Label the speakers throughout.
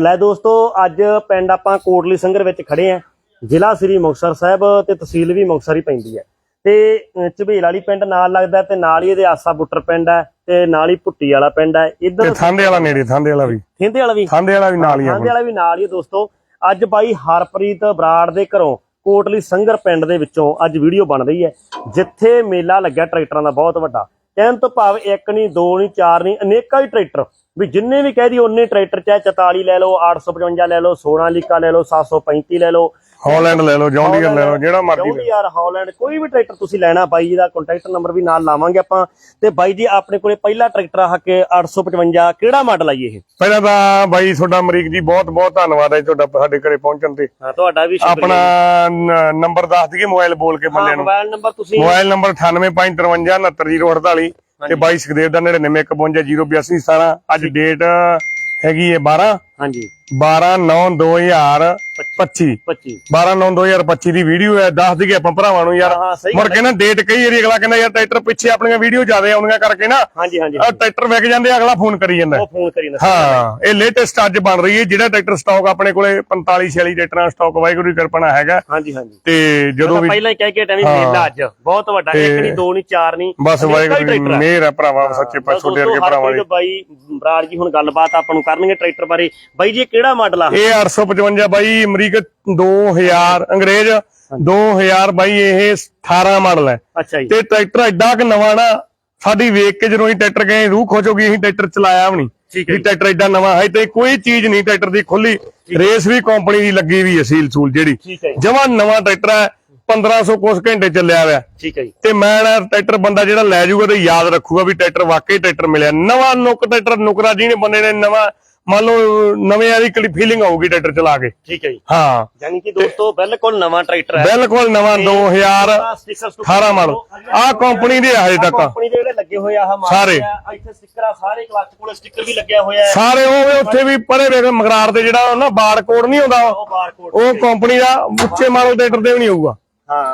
Speaker 1: ਲੈ ਦੋਸਤੋ ਅੱਜ ਪਿੰਡ ਆਪਾਂ ਕੋਟਲੀ ਸੰਗਰ ਵਿੱਚ ਖੜੇ ਆ। ਜ਼ਿਲ੍ਹਾ ਸ੍ਰੀ ਮੁਕਤਸਰ ਸਾਹਿਬ ਤੇ ਤਹਿਸੀਲ ਵੀ ਮੁਕਤਸਰ ਹੀ ਪੈਂਦੀ ਹੈ। ਤੇ ਝਬੇਲ ਵਾਲੀ ਪਿੰਡ ਨਾਲ ਲੱਗਦਾ ਤੇ ਨਾਲ ਹੀ ਇਹਦੇ ਆਸਾ ਬੁੱਟਰ ਪਿੰਡ ਹੈ ਤੇ ਨਾਲ ਹੀ ਭੁੱਟੀ ਵਾਲਾ ਪਿੰਡ ਹੈ। ਇੱਧਰ
Speaker 2: ਥਾਂਦੇ ਵਾਲਾ ਨੇੜੇ ਥਾਂਦੇ ਵਾਲਾ ਵੀ।
Speaker 1: ਥਿੰਦੇ ਵਾਲਾ ਵੀ?
Speaker 2: ਥਾਂਦੇ ਵਾਲਾ ਵੀ ਨਾਲ ਹੀ
Speaker 1: ਥਾਂਦੇ ਵਾਲਾ ਵੀ ਨਾਲ ਹੀ ਹੈ ਦੋਸਤੋ। ਅੱਜ ਬਾਈ ਹਰਪ੍ਰੀਤ ਬਰਾੜ ਦੇ ਘਰੋਂ ਕੋਟਲੀ ਸੰਗਰ ਪਿੰਡ ਦੇ ਵਿੱਚੋਂ ਅੱਜ ਵੀਡੀਓ ਬਣ ਰਹੀ ਹੈ ਜਿੱਥੇ ਮੇਲਾ ਲੱਗਿਆ ਟਰੈਕਟਰਾਂ ਦਾ ਬਹੁਤ ਵੱਡਾ। ਕਹਿਣ ਤੋਂ ਭਾਵ ਇੱਕ ਨਹੀਂ ਦੋ ਨਹੀਂ ਚਾਰ ਨਹੀਂ ਅਨੇਕਾਂ ਹੀ ਟਰੈਕਟਰ ਵੀ ਜਿੰਨੇ ਵੀ ਕਹਿ ਦੀ ਉਹਨੇ ਟਰੈਕਟਰ ਚਾਹੇ 44 ਲੈ ਲਓ 855 ਲੈ ਲਓ 16 ਲੀਕਾ ਲੈ ਲਓ 735 ਲੈ ਲਓ।
Speaker 2: ਹਾਲੈਂਡ ਲੈ ਲਓ ਜੌਂਡੀਅਰ ਲੈ ਲਓ ਜਿਹੜਾ ਮਰਜ਼ੀ ਲੈ
Speaker 1: ਯਾਰ ਹਾਲੈਂਡ ਕੋਈ ਵੀ ਟਰੈਕਟਰ ਤੁਸੀਂ ਲੈਣਾ ਬਾਈ ਜੀ ਦਾ ਕੰਟੈਕਟ ਨੰਬਰ ਵੀ ਨਾਲ ਲਾਵਾਂਗੇ ਆਪਾਂ। ਤੇ ਬਾਈ ਜੀ ਆਪਣੇ ਕੋਲੇ ਪਹਿਲਾ ਟਰੈਕਟਰ ਆ ਕੇ 855 ਕਿਹੜਾ ਮਾਡਲ ਆ ਜੀ ਇਹ?
Speaker 2: ਪਹਿਲਾਂ ਤਾਂ ਬਾਈ ਤੁਹਾਡਾ ਅਮਰੀਕ ਜੀ ਬਹੁਤ ਬਹੁਤ ਧੰਨਵਾਦ ਹੈ ਤੁਹਾਡਾ ਸਾਡੇ ਘਰੇ ਪਹੁੰਚਣ ਤੇ।
Speaker 1: ਹਾਂ ਤੁਹਾਡਾ ਵੀ ਸ਼ੁਕਰੀਆ
Speaker 2: ਆਪਣਾ ਨੰਬਰ ਦੱਸ ਦਈਏ ਮੋਬਾਈਲ ਬੋਲ ਕੇ
Speaker 1: ਹਾਂ
Speaker 2: ਬੰਦਿਆਂ ਨੂੰ।
Speaker 1: ਮੋਬਾਈਲ ਨੰਬਰ ਤੁਸੀਂ
Speaker 2: ਮੋਬਾਈਲ ਨੰਬਰ 9853599048 ਤੇ ਬਾਈ ਸੁਖਦੇਵ ਦਾ 9915028217 ਅੱਜ ਡੇਟ ਹੈਗੀ ਹੈ 12
Speaker 1: ਹਾਂਜੀ।
Speaker 2: 12 9 2025
Speaker 1: 25
Speaker 2: 12 9 2025 ਦੀ ਵੀਡੀਓ ਹੈ ਦੱਸ ਦਈਏ ਆਪਾਂ ਭਰਾਵਾਂ ਨੂੰ ਯਾਰ। ਮੁੜ ਕੇ ਨਾ ਡੇਟ ਕਈ ਵਾਰੀ ਅਗਲਾ ਕਹਿੰਦਾ ਯਾਰ ਟਰੈਕਟਰ ਪਿੱਛੇ ਆਪਣੀਆਂ ਵੀਡੀਓ ਜ਼ਿਆਦਾ ਆਉਂਦੀਆਂ ਕਰਕੇ ਨਾ
Speaker 1: ਹਾਂਜੀ ਹਾਂਜੀ।
Speaker 2: ਟਰੈਕਟਰ ਵਿਕ ਜਾਂਦੇ ਆ, ਅਗਲਾ ਫੋਨ ਕਰੀ ਜਾਂਦਾ।
Speaker 1: ਉਹ ਫੋਨ ਕਰੀ ਨਾ
Speaker 2: ਹਾਂ। ਇਹ ਲੇਟੈਸਟ ਅੱਜ ਬਣ ਰਹੀ ਹੈ ਜਿਹੜਾ ਟਰੈਕਟਰ ਸਟਾਕ ਆਪਣੇ ਕੋਲੇ 45 46 ਟਰੈਕਟਰਾਂ ਸਟਾਕ ਵਾਹਿਗੁਰੂ ਦੀ ਕਿਰਪਾ ਨਾਲ ਹੈਗਾ।
Speaker 1: ਹਾਂਜੀ ਹਾਂਜੀ।
Speaker 2: ਤੇ ਜਦੋਂ ਵੀ
Speaker 1: ਪਹਿਲਾਂ ਹੀ ਕਹਿ ਕੇ ਟਾਈਮ ਮੇਲਾ ਅੱਜ ਬਹੁਤ ਵੱਡਾ ਇੱਕ ਨਹੀਂ ਦੋ ਨਹੀਂ ਚਾਰ ਨਹੀਂ
Speaker 2: ਬਸ ਵਾਹਿਗੁਰੂ ਹੈ ਭਰਾਵਾ ਸੱਚੇ ਪਾਤਸ਼ਾਹ ਤੁਹਾਡੇ ਵਰਗੇ ਭਰਾਵਾਂ
Speaker 1: ਬਾਈ ਬਰਾੜ ਜੀ ਹੁਣ ਗੱਲਬਾਤ ਆਪਾਂ ਨੂੰ ਕਰਨਗੇ ਟਰੈਕਟਰ ਬਾਰੇ। ਬਾਈ ਜੀ ਇਹ ਕਿਹੜਾ ਮਾਡਲ ਆ?
Speaker 2: ਇਹ 855 ਬਾਈ ਅਮਰੀਕ 2000 ਅੰਗਰੇਜ਼ 2000 ਬਾਈ ਇਹ 18 ਮਾਡਲ ਹੈ।
Speaker 1: ਅੱਛਾ ਜੀ।
Speaker 2: ਤੇ ਟਰੈਕਟਰ ਐਡਾ ਕਿ ਨਵਾਂ ਨਾ ਸਾਡੀ ਵੇਖ ਕੇ ਜਦੋਂ ਅਸੀਂ ਟਰੈਕਟਰ ਗਏ ਰੂਹ ਖੁਸ਼ ਹੋ ਗਈ ਅਸੀਂ ਟਰੈਕਟਰ ਚਲਾਇਆ ਵੀ ਨਹੀਂ। ਵੀ ਟਰੈਕਟਰ ਐਡਾ ਨਵਾਂ ਹੈ ਤੇ ਕੋਈ ਚੀਜ਼ ਨਹੀਂ ਟਰੈਕਟਰ ਦੀ ਖੁੱਲੀ ਰੇਸ ਵੀ ਕੰਪਨੀ ਦੀ ਲੱਗੀ ਵੀ ਹੈ ਸੀਲ ਸੂਲ ਜਿਹੜੀ। ਜਮਾਂ ਨਵਾਂ ਟਰੈਕਟਰ ਹੈ 1500 ਕੁਛ ਘੰਟੇ ਚੱਲਿਆ ਹੋਇਆ।
Speaker 1: ਠੀਕ ਹੈ ਜੀ।
Speaker 2: ਤੇ ਮੈਂ ਨਾ ਟਰੈਕਟਰ ਬੰਦਾ ਜਿਹੜਾ ਲੈ ਜਾਊਗਾ ਤੇ ਯਾਦ ਰੱਖੂਗਾ ਵੀ ਟਰੈਕਟਰ ਵਾਕਈ ਟਰੈਕਟਰ ਮਿਲਿਆ। ਨਵਾਂ ਨੁੱਕ ਟਰੈਕਟਰ ਨੁਕਰਾ ਜਿਹਨੇ ਬੰਦੇ ਨੇ ਨਵਾਂ ਮੰਨ ਲਓ ਨਵੇਂ ਵਾਲੀ ਕਿਹੜੀ ਫੀਲਿੰਗ ਆਊਗੀ ਟਰੈਕਟਰ ਚਲਾ ਕੇ?
Speaker 1: ਠੀਕ ਹੈ ਜੀ।
Speaker 2: ਹਾਂ।
Speaker 1: ਯਾਨੀ ਕਿ ਦੋਸਤੋ ਬਿਲਕੁਲ ਨਵਾਂ ਟਰੈਕਟਰ ਹੈ।
Speaker 2: ਬਿਲਕੁਲ ਨਵਾਂ 2000 18 ਮਾਡਲ ਆਹ ਕੰਪਨੀ ਦੇ ਆ ਹਜੇ ਤੱਕ।
Speaker 1: ਕੰਪਨੀ ਦੇ ਜਿਹੜੇ ਲੱਗੇ ਹੋਏ ਆ
Speaker 2: ਸਾਰੇ।
Speaker 1: ਆ, ਇੱਥੇ ਸਟicker ਆ ਸਾਰੇ ਕਲਚ ਕੋਲੇ ਸਟicker ਵੀ ਲੱਗਿਆ ਹੋਇਆ ਹੈ।
Speaker 2: ਸਾਰੇ ਉਹ ਉੱਥੇ ਵੀ ਪਰੇ ਵੇਖ ਮਗਰਾਰ ਤੇ ਜਿਹੜਾ ਨਾ ਬਾਰਕੋਡ ਨਹੀਂ ਹੁੰਦਾ
Speaker 1: ਉਹ।
Speaker 2: ਕੰਪਨੀ ਦਾ ਉੱਚੇ ਮਾਡਲ ਟਰੈਕਟਰ ਦੇ ਵੀ ਨਹੀਂ ਹੋਊਗਾ।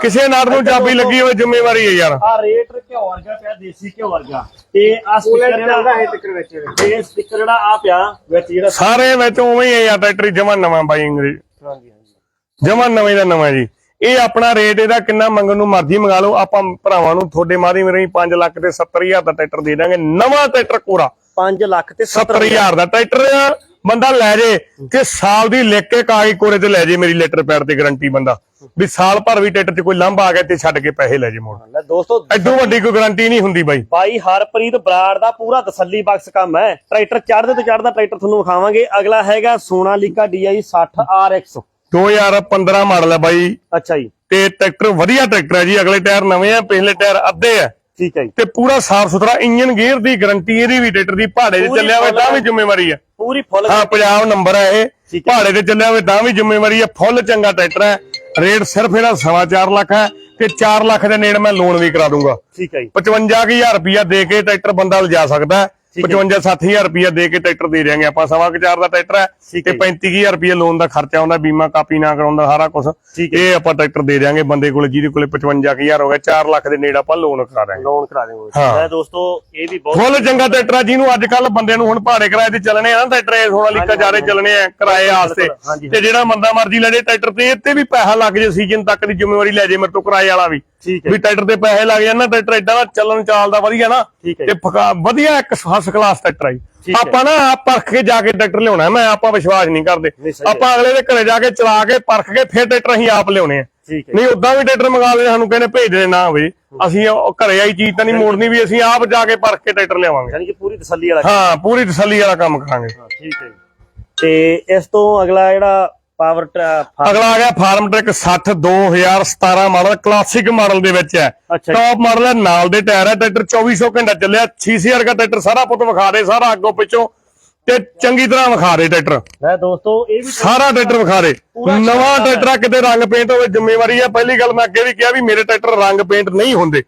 Speaker 2: ਕਿਸੇ ਨਾਟ ਨੂੰ ਚਾਬੀ ਲੱਗੀ ਹੋਵੇ ਜ਼ਿੰਮੇਵਾਰੀ ਹੈ ਯਾਰ।
Speaker 1: ਆ ਰੇਟ ਘਿਓ ਵਰਗਾ ਪਿਆ? ਦੇਸੀ ਘਿਓ ਵਰਗਾ ਤੇ ਆ ਸਟicker ਜਿਹੜਾ ਹੈ ਸਟicker ਵਿੱਚ। ਇਹ ਸਟicker ਜਿਹੜਾ ਆ ਪਿਆ ਵਿੱਚ ਜਿਹੜਾ
Speaker 2: ਸਾਰੇ ਵਿੱਚ ਉਵੇਂ ਹੀ ਹੈ ਯਾਰ ਟਰੈਕਟਰ ਜਮਾ ਨਵਾਂ ਬਾਈ ਅੰਗਰੇਜ਼
Speaker 1: ਹਾਂਜੀ ਹਾਂਜੀ।
Speaker 2: ਜਮਾ ਨਵੇਂ ਦਾ ਨਵਾਂ ਜੀ। ਇਹ ਆਪਣਾ ਰੇਟ ਇਹਦਾ ਕਿੰਨਾ ਮੰਗਣ ਨੂੰ ਮਰਜ਼ੀ ਮੰਗਾ ਲਓ। ਆਪਾਂ ਭਰਾਵਾਂ ਨੂੰ ਤੁਹਾਡੇ ਮਾਰੀ ਮੇਰੇ 5 ਲੱਖ ਤੇ 70000 ਦਾ ਟਰੈਕਟਰ ਦੇ ਦਾਂਗੇ। ਨਵਾਂ ਟਰੈਕਟਰ ਕੋਰਾ
Speaker 1: 5 ਲੱਖ ਤੇ
Speaker 2: 70000 ਦਾ ਟਰੈਕਟਰ ਆ, ਬੰਦਾ ਲੈ ਜੇ ਕਿ ਸਾਲ ਦੀ ਲਿਖ ਕੇ ਕਾਗਜ਼ ਕੋਰੇ ਤੇ ਲੈ ਜੇ ਮੇਰੀ ਲੈਟਰ ਪੈਡ ਤੇ ਗਾਰੰਟੀ ਬੰਦਾ। ਵੀ ਸਾਲ ਭਰ ਵੀ ਟਰੈਕਟਰ 'ਚ ਕੋਈ ਲੰਬਾ ਆ ਗਿਆ ਤੇ ਛੱਡ ਕੇ ਪੈਸੇ ਲੈ ਜੇ ਮੋੜ।
Speaker 1: ਲੈ ਦੋਸਤੋ
Speaker 2: ਐਡੋ ਵੱਡੀ ਕੋਈ ਗਾਰੰਟੀ ਨਹੀਂ ਹੁੰਦੀ ਬਾਈ।
Speaker 1: ਬਾਈ ਹਰਪ੍ਰੀਤ ਬਰਾੜ ਦਾ ਪੂਰਾ ਤਸੱਲੀ ਬਖਸ਼ ਕੰਮ ਹੈ। ਟਰੈਕਟਰ ਚੜ੍ਹਦੇ ਤੋਂ ਚੜ੍ਹਦਾ ਟਰੈਕਟਰ ਤੁਹਾਨੂੰ ਵਿਖਾਵਾਂਗੇ। ਅਗਲਾ ਹੈਗਾ ਸੋਨਾਲੀਕਾ DI 60 RX
Speaker 2: 2015 ਮਾਡਲ ਹੈ ਬਾਈ।
Speaker 1: ਅੱਛਾ ਜੀ।
Speaker 2: ਤੇ ਟਰੈਕਟਰ ਵਧੀਆ ਟਰੈਕਟਰ ਹੈ ਜੀ। ਅਗਲੇ ਟਾਇਰ ਨਵੇਂ ਆ ਪਿਛਲੇ ਟਾਇਰ ਅੱਧੇ ਆ।
Speaker 1: ਠੀਕ ਹੈ ਜੀ।
Speaker 2: ਤੇ ਪੂਰਾ ਸਾਫ਼ ਸੁਥਰਾ ਇੰਜਨ ਗੇਅਰ ਦੀ ਗਾਰੰਟੀ ਇਹਦੀ ਵੀ ਟਰੈਕਟਰ ਦੀ ਪਹਾੜੇ
Speaker 1: ਪੂਰੀ
Speaker 2: ਚੱਲਿਆ ਹੋਵੇ ਤਾਂ ਵੀ ਜ਼ਿੰਮੇਵਾਰੀ ਹੈ।
Speaker 1: ਪੂਰੀ ਫੁੱਲ
Speaker 2: ਹਾਂ ਪੰਜਾਬ ਨੰਬਰ ਹੈ ਇਹ। ਪਹਾੜੇ ਤੇ ਚੱਲਿਆ ਹੋਵੇ ਤਾਂ ਵੀ ਜ਼ਿੰਮੇਵਾਰੀ ਹੈ। ਫੁੱਲ ਚੰਗਾ ਟਰੈਕਟਰ ਹੈ। ਰੇਟ ਸਿਰਫ ਇਹਦਾ ਸਵਾ ਚਾਰ ਲੱਖ ਹੈ ਤੇ 4 ਲੱਖ ਦੇ ਨੇੜੇ ਮੈਂ ਲੋਨ ਵੀ ਕਰਾ ਦੂੰਗਾ।
Speaker 1: ਠੀਕ ਹੈ ਜੀ।
Speaker 2: 55000 ਰੁਪਇਆ ਦੇ ਕੇ ਟਰੈਕਟਰ ਬੰਦਾ ਲਿਜਾ ਸਕਦਾ ਹੈ। 55 60000 ਰੁਪਇਆ ਦੇ ਕੇ ਟਰੈਕਟਰ ਦੇ ਦਿਆਂਗੇ ਆਪਾਂ ਸਵਾ ਕੁ ਚਾਰ ਦਾ ਟਰੈਕਟਰ ਹੈ ਤੇ
Speaker 1: ਹੈ।
Speaker 2: 35000 ਰੁਪਇਆ ਲੋਨ ਦਾ ਖਰਚਾ ਆਉਂਦਾ ਬੀਮਾ ਕਾਪੀ ਨਾ ਕਰਾਉਂਦਾ ਸਾਰਾ ਕੁਝ। ਇਹ ਆਪਾਂ ਟਰੈਕਟਰ ਦੇ ਦਿਆਂਗੇ ਬੰਦੇ ਕੋਲੇ ਜਿਹਦੇ ਕੋਲੇ 55000 ਹੋ ਗਿਆ 4 ਲੱਖ ਦੇ ਨੇੜੇ ਆਪਾਂ ਲੋਨ ਕਰਾ ਦਿਆਂਗੇ
Speaker 1: ਲੋਨ ਕਰਾ ਦੇਵਾਂਗੇ
Speaker 2: ਹਾਂ।
Speaker 1: ਮੈਂ ਦੋਸਤੋ ਇਹ ਵੀ ਬਹੁਤ
Speaker 2: ਫੁੱਲ ਚੰਗਾ ਟਰੈਕਟਰ ਆ ਜਿਹਨੂੰ ਅੱਜ ਕੱਲ ਬੰਦੇ ਨੂੰ ਹੁਣ ਭਾੜੇ ਕਿਰਾਏ ਤੇ ਚੱਲਣੇ ਆ ਨਾ ਟਰੈਕਟਰ ਇਹ ਸੋਨਾ ਲਿਕਾ ਜਾਰੇ ਚੱਲਣੇ ਆ ਕਿਰਾਏ ਆਸਤੇ। ਤੇ ਜਿਹੜਾ ਬੰਦਾ ਮਰਜ਼ੀ ਲੈ ਜੇ ਟਰੈਕਟਰ ਤੇ ਇਹ ਤੇ ਵੀ ਪੈਸਾ ਲੱਗ ਜੇ ਸੀਜ਼ਨ ਤੱਕ ਦੀ ਜ਼ਿੰਮੇਵਾਰੀ ਲੈ ਜੇ ਮੇਰੇ ਤੋਂ ਕਿਰਾਏ ਵਾਲਾ ਵੀ ਵੀ ਟਰੈਕਟਰ ਤੇ ਪੈਸੇ ਲੱਗ ਜਾਣ ਨਾ ਟਰੈਕਟਰ ਏਦਾਂ ਦਾ ਚੱਲਣ ਚਾਲਦਾ ਵਧੀਆ ਨਾ ਤੇ ਫਕਾ- ਵਧੀਆ ਇੱਕ ਫਸਟ ਕਲਾਸ ਟਰੈਕਟਰ ਆਈ। ਆਪਾਂ ਨਾ ਆਪ ਪਰਖ ਕੇ ਜਾ ਕੇ ਟਰੈਕਟਰ ਲਿਆਉਣਾ ਮੈਂ ਆਪਾਂ ਵਿਸ਼ਵਾਸ ਨਹੀਂ ਕਰਦੇ। ਆਪਾਂ ਅਗਲੇ ਦੇ ਘਰੇ ਜਾ ਕੇ ਚਲਾ ਕੇ ਪਰਖ ਕੇ ਫਿਰ ਟਰੈਕਟਰ ਅਸੀਂ ਆਪ ਲਿਆਉਣੇ ਆ। ਨਹੀਂ ਉਦਾਂ ਵੀ ਟਰੈਕਟਰ ਮੰਗਾ ਲੈਣੇ ਸਾਨੂੰ ਕਹਿੰਦੇ ਭੇਜ ਦੇ ਨਾ ਹੋਵੇ ਅਸੀਂ ਘਰੇ ਆਈ ਚੀਜ਼ ਤਾਂ ਨਹੀਂ ਮੋੜਨੀ ਵੀ ਅਸੀਂ ਆਪ ਜਾ ਕੇ ਪਰਖ ਕੇ ਟਰੈਕਟਰ ਲਿਆਵਾਂਗੇ।
Speaker 1: ਯਾਨੀ ਕਿ ਪੂਰੀ ਤਸੱਲੀ ਵਾਲਾ
Speaker 2: ਹਾਂ ਪੂਰੀ ਤਸੱਲੀ ਵਾਲਾ ਕੰਮ ਕਰਾਂਗੇ।
Speaker 1: ਠੀਕ ਹੈ ਤੇ ਇਸ ਤੋਂ ਅਗਲਾ ਜਿਹੜਾ ਪਾਵਰ
Speaker 2: ਅਗਲਾ ਆ ਗਿਆ Farmtrac 60 2017 model classic model ਦੇ ਵਿੱਚ ਹੈ। ਟੌਪ ਮਾਡਲ ਹੈ ਨਾਲ ਦੇ ਟਾਇਰ ਹੈ ਟਰੈਕਟਰ 2400 ਘੰਟਾ ਚੱਲਿਆ। 6000 ਦਾ ਟਰੈਕਟਰ ਸਾਰਾ ਪੁੱਤ ਵਿਖਾ ਦੇ ਸਾਰਾ ਅੱਗੋਂ ਪਿੱਛੋਂ ਤੇ ਚੰਗੀ ਤਰ੍ਹਾਂ ਵਿਖਾ ਦੇ ਟਰੈਕਟਰ।
Speaker 1: ਮੈਂ ਦੋਸਤੋ ਇਹ ਵੀ
Speaker 2: ਸਾਰਾ ਟਰੈਕਟਰ ਵਿਖਾ ਦੇ। ਨਵਾਂ ਟਰੈਕਟਰ ਆ, ਕਿਤੇ ਰੰਗ ਪੇਂਟ ਹੋਵੇ ਜ਼ਿੰਮੇਵਾਰੀ ਹੈ ਪਹਿਲੀ ਗੱਲ ਮੈਂ ਅੱਗੇ ਵੀ ਕਿਹਾ ਵੀ ਮੇਰੇ ਟਰੈਕਟਰ ਰੰਗ ਪੇਂਟ ਨਹੀਂ ਹੁੰਦੇ।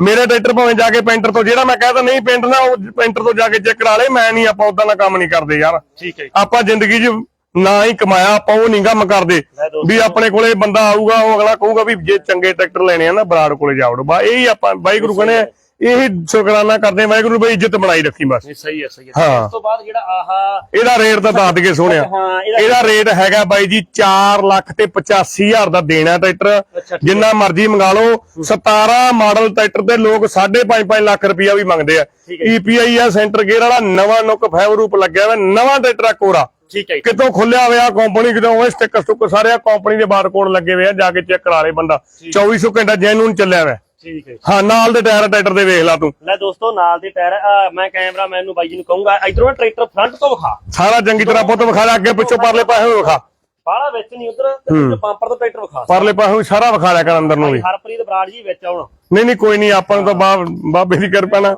Speaker 2: ਮੇਰੇ ਟਰੈਕਟਰ ਭਾਵੇਂ ਜਾ ਕੇ ਪੇਂਟਰ ਤੋਂ ਜਿਹੜਾ ਮੈਂ ਕਹਿੰਦਾ ਨਹੀਂ ਪੇਂਟ ਨਾ ਉਹ ਪੇਂਟਰ ਤੋਂ ਜਾ ਕੇ ਚੈੱਕ ਕਰਾ ਲੇ। ਮੈਂ ਨਹੀਂ ਆਪਾਂ ਉਦਾਂ ਦਾ ਕੰਮ ਨਹੀਂ ਕਰਦੇ ਯਾਰ।
Speaker 1: ਠੀਕ ਹੈ ਜੀ।
Speaker 2: ਆਪਾਂ ਜ਼ਿੰਦਗੀ 'ਚ ਨਾ ਹੀ ਕਮਾਇਆ ਆਪਾਂ ਉਹ ਨਹੀਂ ਕੰਮ ਕਰਦੇ। ਵੀ ਆਪਣੇ ਕੋਲੇ ਬੰਦਾ ਆਊਗਾ ਉਹ ਅਗਲਾ ਕਹੂਗਾ ਵੀ ਜੇ ਚੰਗੇ ਟਰੈਕਟਰ ਲੈਣੇ ਆ ਨਾ ਬਰਾੜ ਕੋਲੇ ਜਾਵੜੋ ਬਾ ਇਹੀ ਆਪਾਂ ਬਾਈ ਗੁਰੂ ਕਹਿੰਦੇ ਇਹੀ ਸ਼ੁਕਰਾਨਾ ਕਰਦੇ ਹਾਂ ਵਾਹਿਗੁਰੂ ਬਈ ਇੱਜ਼ਤ ਬਣਾਈ ਰੱਖੀ ਬਸ।
Speaker 1: ਸਹੀ ਹੈ ਸਹੀ ਹੈ।
Speaker 2: ਹਾਂ।
Speaker 1: ਉਸ ਤੋਂ ਬਾਅਦ ਜਿਹੜਾ ਆਹਾ
Speaker 2: ਇਹਦਾ ਰੇਟ ਤਾਂ ਦੱਸ ਦਈਏ ਸੋਹਣਿਆ।
Speaker 1: ਹਾਂ ਇਹਦਾ
Speaker 2: ਰੇਟ ਹੈਗਾ ਬਾਈ ਜੀ 4 ਲੱਖ ਤੇ 85000 ਦਾ ਦੇਣਾ ਟਰੈਕਟਰ। ਜਿੰਨਾ ਮਰਜ਼ੀ ਮੰਗਾ ਲਓ 17 ਮਾਡਲ ਟਰੈਕਟਰ ਤੇ ਲੋਕ 5.5 5 ਲੱਖ ਰੁਪਇਆ ਵੀ ਮੰਗਦੇ ਆ।
Speaker 1: ਹੈ।
Speaker 2: EPI ਆ ਸੈਂਟਰ ਗੇਅਰ ਵਾਲਾ ਨਵਾਂ ਨੁੱਕ ਫਾਈਵ ਰੂਪ ਲੱਗਿਆ ਹੋਇਆ ਨਵਾਂ ਟਰੈਕਟਰ ਕੋਰਾ।
Speaker 1: ਠੀਕ ਹੈ ਜੀ।
Speaker 2: ਕਿਤੋਂ ਖੁੱਲਿਆ ਹੋਇਆ ਕੰਪਨੀ ਕਿਤੋਂ ਉਹ ਸਟicker ਸਟੁੱਕ ਸਾਰੇ ਕੰਪਨੀ ਦੇ ਬਾਰਕੋਡ ਲੱਗੇ ਹੋਏ ਆ ਜਾ ਕੇ ਚੈੱਕ ਕਰਾ ਲੇ ਬੰਦਾ। 2400 ਘੰਟਾ ਜੈਨੂਨ ਚੱਲਿਆ ਹੋਇਆ।
Speaker 1: ਠੀਕ ਹੈ
Speaker 2: ਹਾਂ ਨਾਲ ਦੇ ਟਾਇਰ ਟਰੈਕਟਰ ਦੇ ਵੇਖ ਲਾ ਤੂੰ।
Speaker 1: ਲੈ ਦੋਸਤੋ ਨਾਲ ਦੇ ਟਾਇਰ ਅਹ ਮੈਂ ਕੈਮਰਾਮੈਨ ਨੂੰ ਬਾਈ ਜੀ ਨੂੰ ਕਹੂੰਗਾ ਇਧਰੋਂ ਟਰੈਕਟਰ ਫਰੰਟ ਤੋਂ ਵਿਖਾ।
Speaker 2: ਸਾਰਾ ਚੰਗੀ ਤਰ੍ਹਾਂ ਪੁੱਤ ਵਿਖਾ ਲੈ ਅੱਗੇ ਪਿੱਛੋਂ ਪਰਲੇ ਪਾਸੇ ਨੂੰ ਵਿਖਾ।
Speaker 1: ਬਾਹਲਾ ਵਿੱਚ ਨਹੀਂ ਉਧਰ ਤੇ ਪੰਪਰ ਤੋਂ ਟਰੈਕਟਰ ਵਿਖਾ।
Speaker 2: ਪਰਲੇ ਪਾਸੇ ਨੂੰ ਸਾਰਾ ਵਿਖਾ ਲਿਆ ਕਰ ਅੰਦਰ ਨੂੰ ਵੀ।
Speaker 1: ਹਰਪ੍ਰੀਤ ਬਰਾੜ ਜੀ ਵਿੱਚ ਆਉਣ।
Speaker 2: ਨਹੀਂ ਨਹੀਂ ਕੋਈ ਨਹੀਂ ਆਪਾਂ ਨੂੰ ਤਾਂ ਬਾ- ਬਾਬੇ ਦੀ ਕਿਰਪਾ ਨਾਲ।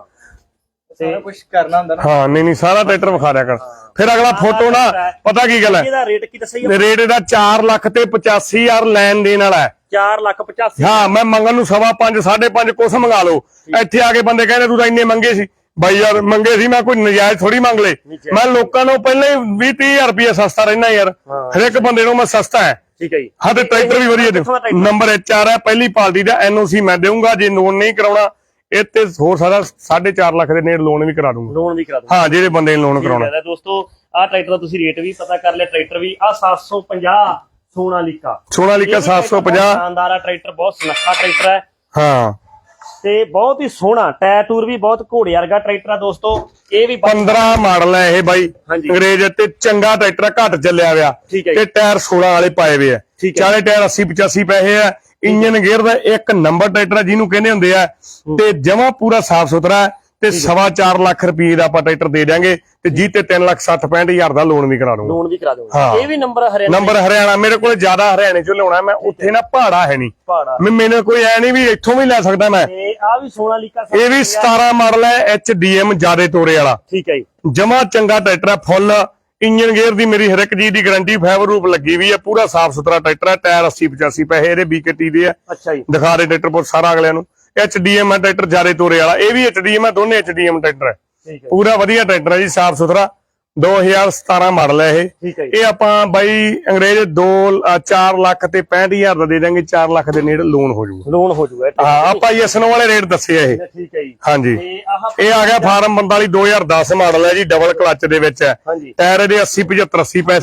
Speaker 1: ਤੇ
Speaker 3: ਕੁਝ ਕਰਨਾ ਹੁੰਦਾ ਨਾ।
Speaker 2: ਹਾਂ ਨਹੀਂ ਨਹੀਂ ਸਾਰਾ ਟਰੈਕਟਰ ਵਿਖਾ ਦਿਆ ਕਰ। ਫਿਰ ਅਗਲਾ ਫੋਟੋ ਨਾ ਪਤਾ ਕੀ ਗੱਲ ਹੈ?
Speaker 1: ਇਹਦਾ ਰੇਟ ਕੀ ਦੱਸਿਆ
Speaker 2: ਰੇਟ ਇਹਦਾ 4 ਲੱਖ ਤੇ 85000 ਲੈਣ ਦੇਣ ਵਾਲਾ ਹੈ।
Speaker 1: 4 ਲੱਖ 85
Speaker 2: ਹਾਂ ਮੈਂ ਮੰਗਣ ਨੂੰ ਸਵਾ 5 5.5 ਕੁਛ ਮੰਗਾ ਲਓ। ਇੱਥੇ ਆ ਕੇ ਬੰਦੇ ਕਹਿੰਦੇ ਤੂੰ ਤਾਂ ਇੰਨੇ ਮੰਗੇ ਸੀ। ਬਾਈ ਯਾਰ ਮੰਗੇ ਸੀ ਮੈਂ ਕੋਈ ਨਜਾਇਜ਼ ਥੋੜੀ ਮੰਗ ਲੇ ਮੈਂ ਲੋਕਾਂ ਨੂੰ ਪਹਿਲਾਂ ਹੀ 20 30000 ਰੁਪਏ ਸਸਤਾ ਰਹਿਣਾ ਯਾਰ। ਹਰ ਇੱਕ ਬੰਦੇ ਨੂੰ ਮੈਂ ਸਸਤਾ ਹੈ।
Speaker 1: ਠੀਕ ਹੈ ਜੀ।
Speaker 2: ਹਾਂ ਤੇ ਟਰੈਕਟਰ ਵੀ ਵਧੀਆ
Speaker 1: ਦਾ?
Speaker 2: ਨੰਬਰ HR ਹੈ ਪਹਿਲੀ ਪਾਰਟੀ ਦਾ ਐਨਓਸੀ ਮੈਂ ਦੇਵਾਂਗਾ ਜੇ ਲੋਨ ਨਹੀਂ ਕਰਾਉਣਾ ਇਹ ਤੇ ਹੋਰ ਸਾਰਾ 4.5 ਲੱਖ ਦੇ ਨੇੜ ਲੋਨ ਵੀ ਕਰਾ ਦੂੰਗਾ।
Speaker 1: ਲੋਨ ਵੀ ਕਰਾ ਦੂੰਗਾ।
Speaker 2: ਹਾਂ ਜਿਹੜੇ ਬੰਦੇ ਨੇ ਲੋਨ ਕਰਾਉਣਾ।
Speaker 1: ਦੋਸਤੋ ਆਹ ਟਰੈਕਟਰ ਦਾ ਤੁਸੀਂ ਰੇਟ ਵੀ ਪਤਾ ਕਰ ਲਿਆ ਟਰੈਕਟਰ ਵੀ ਆ 750 ਸੋਨਾਲੀਕਾ।
Speaker 2: ਸੋਨਾਲੀਕਾ
Speaker 1: ਇਹ ਵੀ ਟਰੈਕਟਰ ਬਹੁਤ
Speaker 2: 750
Speaker 1: ਸ਼ਾਨਦਾਰ ਆ ਟਰੈਕਟਰ ਬਹੁਤ ਸੁਨੱਖਾ ਟਰੈਕਟਰ ਹੈ।
Speaker 2: ਹਾਂ।
Speaker 1: ਤੇ ਬਹੁਤ ਹੀ ਸੋਹਣਾ ਟਾਇਰ ਟੂਰ ਵੀ ਬਹੁਤ ਘੋੜੇ ਵਰਗਾ ਟਰੈਕਟਰ ਆ ਦੋਸਤੋ। ਇਹ ਵੀ ਬਹੁਤ-
Speaker 2: 15 ਮਾਡਲ ਹੈ ਇਹ ਬਾਈ। ਅੰਗਰੇਜ਼ ਤੇ ਚੰਗਾ ਟਰੈਕਟਰ ਘੱਟ ਚੱਲਿਆ
Speaker 1: ਹੈ
Speaker 2: ਤੇ ਟਾਇਰ 16 ਵਾਲੇ ਪਾਏ ਹੋਏ ਆ। ਚਾਰੇ ਟਾਇਰ 80 85 ਪੈਸੇ ਆ। ਇੰਜਨ ਗੇਅਰ ਦਾ ਇੱਕ ਨੰਬਰ ਟਰੈਕਟਰ ਆ ਜਿਹਨੂੰ ਕਹਿੰਦੇ ਹੁੰਦੇ ਆ ਤੇ ਜਮਾ ਪੂਰਾ ਸਾਫ਼ ਸੁਥਰਾ ਤੇ ਸਵਾ ਚਾਰ ਲੱਖ ਰੁਪਏ ਦਾ ਆਪਾਂ ਟਰੈਕਟਰ ਦੇ ਦਿਆਂਗੇ ਤੇ ਜੀ ਤੇ 3 ਲੱਖ 60 ਹਜ਼ਾਰ ਦਾ ਲੋਨ ਵੀ ਕਰਾ ਦੂੰਗਾ।
Speaker 1: ਲੋਨ ਵੀ ਕਰਾ ਦੂੰਗਾ। ਇਹ ਵੀ ਨੰਬਰ ਹਰਿਆਣਾ
Speaker 2: ਨੰਬਰ ਹਰਿਆਣਾ ਮੇਰੇ ਕੋਲ ਜ਼ਿਆਦਾ ਹਰਿਆਣੇ ਚੋਂ ਲਿਆਉਣਾ ਮੈਂ ਉੱਥੇ ਨਾ ਪਹਾੜਾ ਹੈ ਨਹੀਂ। ਮੈਨੂੰ ਕੋਈ ਐ ਨਹੀਂ ਵੀ ਇੱਥੋਂ ਵੀ ਲੈ ਸਕਦਾ ਮੈਂ।
Speaker 1: ਤੇ ਆ ਵੀ ਸੋਨਾਲੀਕਾ
Speaker 2: ਇਹ ਵੀ 17 ਮਾਡਲ ਹੈ ਐਚਡੀਐਮ ਜਿਆਦੇ ਤੋਰੇ ਵਾਲਾ।
Speaker 1: ਠੀਕ ਹੈ ਜੀ।
Speaker 2: ਜਮਾ ਚੰਗਾ ਟਰੈਕਟਰ ਹੈ ਫੁੱਲ ਇੰਜਨ ਗੇਅਰ ਦੀ ਮੇਰੀ ਹਰ ਇੱਕ ਚੀਜ਼ ਦੀ ਗਾਰੰਟੀ ਫਾਈਵਰ ਰੂਪ ਲੱਗੀ ਵੀ ਹੈ ਪੂਰਾ ਸਾਫ਼ ਸੁਥਰਾ ਟਰੈਕਟਰ ਹੈ ਟਾਇਰ 80 85 ਪੈਸੇ ਇਹਦੇ ਬੀਕੇਟੀ ਦੇ ਆ।
Speaker 1: ਅੱਛਾ ਜੀ।
Speaker 2: ਦਿਖਾ ਦੇ ਟਰੈਕਟਰ ਬਹੁਤ ਸਾਰਾ ਅਗਲਿਆਂ ਨੂੰ। ਐਚਡੀਐਮ ਹੈ ਟਰੈਕਟਰ ਜਿਆਦੇ ਤੋਰੇ ਵਾਲਾ ਇਹ ਵੀ ਐਚਡੀਐਮ ਹੈ ਦੋਨੇ ਐਚਡੀਐਮ ਟਰੈਕਟਰ ਹੈ ਪੂਰਾ ਵਧੀਆ ਟਰੈਕਟਰ ਹੈ ਜੀ ਸਾਫ਼ ਸੁਥਰਾ। 2017 ਮਾਡਲ ਹੈ ਇਹ। ਇਹ ਆਪਾਂ ਬਾਈ ਅੰਗਰੇਜ਼ 2 4 ਲੱਖ ਤੇ 65000 ਦਾ ਦੇ ਦਾਂਗੇ 4 ਲੱਖ ਦੇ ਨੇੜੇ ਲੋਨ ਹੋ ਜਾਊਗਾ
Speaker 1: ਲੋਨ ਹੋ ਜਾਊਗਾ
Speaker 2: ਹਾਂ ਆਪਾਂ ਯਸਨੋ ਵਾਲੇ ਰੇਟ ਦੱਸੇ ਆ ਇਹ।
Speaker 1: ਠੀਕ ਹੈ ਜੀ।
Speaker 2: ਹਾਂਜੀ। ਇਹ ਆ ਗਿਆ ਫਾਰਮ 45 2010 ਮਾਡਲ ਹੈ ਜੀ ਡਬਲ ਕਲਚ ਦੇ ਵਿੱਚ ਹੈ। ਟਾਇਰ ਇਹਦੇ 80 75 80 ਪੈਸੇ